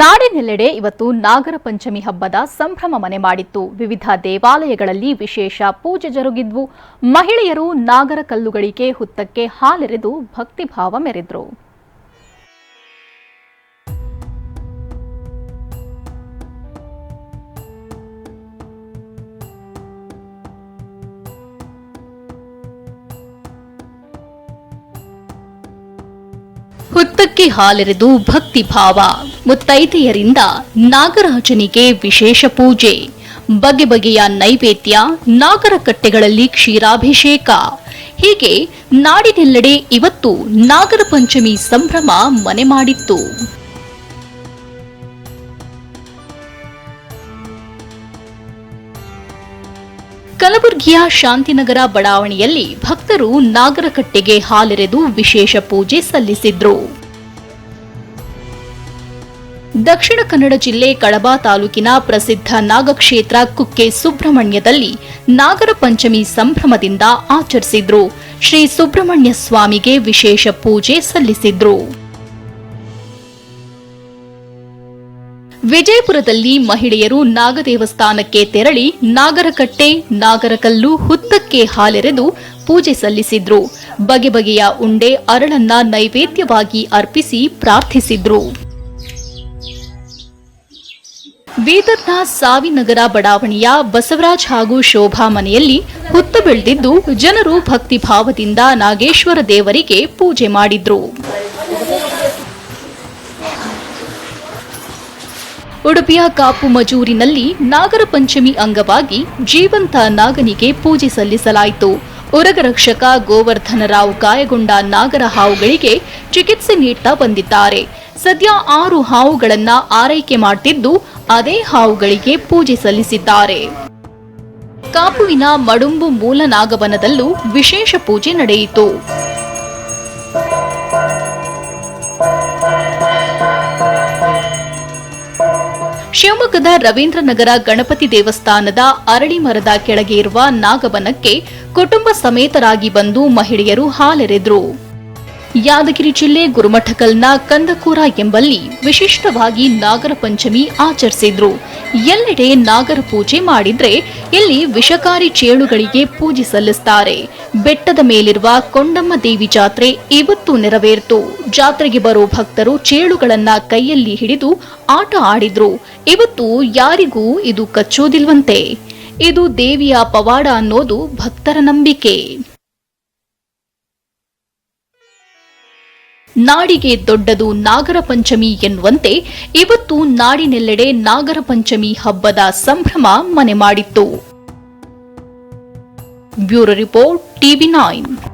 ನಾಡಿನೆಲ್ಲೆಡೆ ಇವತ್ತು ನಾಗರ ಪಂಚಮಿ ಹಬ್ಬದ ಸಂಭ್ರಮ ಮನೆ ಮಾಡಿತ್ತು. ವಿವಿಧ ದೇವಾಲಯಗಳಲ್ಲಿ ವಿಶೇಷ ಪೂಜೆ ಜರುಗಿದ್ವು. ಮಹಿಳೆಯರು ನಾಗರ ಕಲ್ಲುಗಳಿಗೆ ಹುತ್ತಕ್ಕೆ ಹಾಲೆರೆದು ಭಕ್ತಿಭಾವ ಮೆರೆದ್ರು. ಹುತ್ತಕ್ಕೆ ಹಾಲೆರೆದು ಭಕ್ತಿಭಾವ. ಮುತ್ತೈದೆಯರಿಂದ ನಾಗರಾಜನಿಗೆ ವಿಶೇಷ ಪೂಜೆ. ಬಗೆ ಬಗೆಯ ನೈವೇದ್ಯ ನಾಗರ ಕಟ್ಟೆಗಳಲ್ಲಿ ಕ್ಷೀರಾಭಿಷೇಕ. ಹೀಗೆ ನಾಡಿನೆಲ್ಲೆಡೆ ಇವತ್ತು ನಾಗರ ಪಂಚಮಿ ಸಂಭ್ರಮ ಮನೆ ಮಾಡಿತ್ತು. ಕಲಬುರಗಿಯ ಶಾಂತಿನಗರ ಬಡಾವಣೆಯಲ್ಲಿ ಭಕ್ತರು ನಾಗರಕಟ್ಟೆಗೆ ಹಾಲೆರೆದು ವಿಶೇಷ ಪೂಜೆ ಸಲ್ಲಿಸಿದ್ರು. ದಕ್ಷಿಣ ಕನ್ನಡ ಜಿಲ್ಲೆ ಕಳಬ ತಾಲೂಕಿನ ಪ್ರಸಿದ್ಧ ನಾಗಕ್ಷೇತ್ರ ಕುಕ್ಕೆ ಸುಬ್ರಹ್ಮಣ್ಯದಲ್ಲಿ ನಾಗರ ಪಂಚಮಿ ಸಂಭ್ರಮದಿಂದ ಆಚರಿಸಿದ್ರು. ಶ್ರೀ ಸುಬ್ರಹ್ಮಣ್ಯ ಸ್ವಾಮಿಗೆ ವಿಶೇಷ ಪೂಜೆ ಸಲ್ಲಿಸಿದ್ರು. ವಿಜಯಪುರದಲ್ಲಿ ಮಹಿಳೆಯರು ನಾಗದೇವಸ್ಥಾನಕ್ಕೆ ತೆರಳಿ ನಾಗರಕಟ್ಟೆ, ನಾಗರಕಲ್ಲು ಹುತ್ತಕ್ಕೆ ಹಾಲೆರೆದು ಪೂಜೆ ಸಲ್ಲಿಸಿದ್ರು. ಬಗೆ ಬಗೆಯ ಉಂಡೆ ಅರಳನ್ನ ನೈವೇದ್ಯವಾಗಿ ಅರ್ಪಿಸಿ ಪ್ರಾರ್ಥಿಸಿದ್ರು. ಬೀದರ್ನ ಸಾವಿನಗರ ಬಡಾವಣೆಯ ಬಸವರಾಜ್ ಹಾಗೂ ಶೋಭಾ ಮನೆಯಲ್ಲಿ ಹುತ್ತ ಬೆಳೆದಿದ್ದು ಜನರು ಭಕ್ತಿ ಭಾವದಿಂದ ನಾಗೇಶ್ವರ ದೇವರಿಗೆ ಪೂಜೆ ಮಾಡಿದ್ರು. ಉಡುಪಿಯ ಕಾಪು ಮಜೂರಿನಲ್ಲಿ ನಾಗರ ಪಂಚಮಿ ಅಂಗವಾಗಿ ಜೀವಂತ ನಾಗನಿಗೆ ಪೂಜೆ ಸಲ್ಲಿಸಲಾಯಿತು. ಉರಗರಕ್ಷಕ ರಕ್ಷಕ ರಾವ್ ಗಾಯಗೊಂಡ ನಾಗರ ಹಾವುಗಳಿಗೆ ಚಿಕಿತ್ಸೆ ನೀಡ್ತಾ ಬಂದಿದ್ದಾರೆ. ಸದ್ಯ ಆರು ಹಾವುಗಳನ್ನು ಆರೈಕೆ ಮಾಡ್ತಿದ್ದು ಅದೇ ಹಾವುಗಳಿಗೆ ಪೂಜೆ ಸಲ್ಲಿಸಿದ್ದಾರೆ. ಕಾಪುವಿನ ಮಡುಂಬು ಮೂಲ ನಾಗವನದಲ್ಲೂ ವಿಶೇಷ ಪೂಜೆ ನಡೆಯಿತು. ಶಿವಮೊಗ್ಗದ ರವೀಂದ್ರನಗರ ಗಣಪತಿ ದೇವಸ್ಥಾನದ ಅರಳಿ ಮರದ ಕೆಳಗೆ ಇರುವ ನಾಗವನಕ್ಕೆ ಕುಟುಂಬ ಸಮೇತರಾಗಿ ಬಂದು ಮಹಿಳೆಯರು ಹಾಲೆರೆದ್ರು. ಯಾದಗಿರಿ ಜಿಲ್ಲೆ ಗುರುಮಠಕಲ್ನ ಕಂದಕೂರ ಎಂಬಲ್ಲಿ ವಿಶಿಷ್ಟವಾಗಿ ನಾಗರ ಪಂಚಮಿ ಆಚರಿಸಿದ್ರು. ಎಲ್ಲೆಡೆ ನಾಗರ ಪೂಜೆ ಮಾಡಿದ್ರೆ ಇಲ್ಲಿ ವಿಷಕಾರಿ ಚೇಳುಗಳಿಗೆ ಪೂಜೆ ಸಲ್ಲಿಸುತ್ತಾರೆ ಬೆಟ್ಟದ ಮೇಲಿರುವ ಕೊಂಡಮ್ಮ ದೇವಿ ಜಾತ್ರೆ ಇವತ್ತು ನೆರವೇರಿತು. ಜಾತ್ರೆಗೆ ಬರೋ ಭಕ್ತರು ಚೇಳುಗಳನ್ನ ಕೈಯಲ್ಲಿ ಹಿಡಿದು ಆಟ ಆಡಿದ್ರು. ಇವತ್ತು ಯಾರಿಗೂ ಇದು ಕಚ್ಚೋದಿಲ್ವಂತೆ. ಇದು ದೇವಿಯ ಪವಾಡ ಅನ್ನೋದು ಭಕ್ತರ ನಂಬಿಕೆ. ನಾಡಿಗೆ ದೊಡ್ಡದು ನಾಗರ ಪಂಚಮಿ ಎನ್ನುವಂತೆ ಇವತ್ತು ನಾಡಿನೆಲ್ಲೆಡೆ ನಾಗರ ಪಂಚಮಿ ಹಬ್ಬದ ಸಂಭ್ರಮ ಮನೆ ಮಾಡಿತ್ತು. Bureau report TV nine.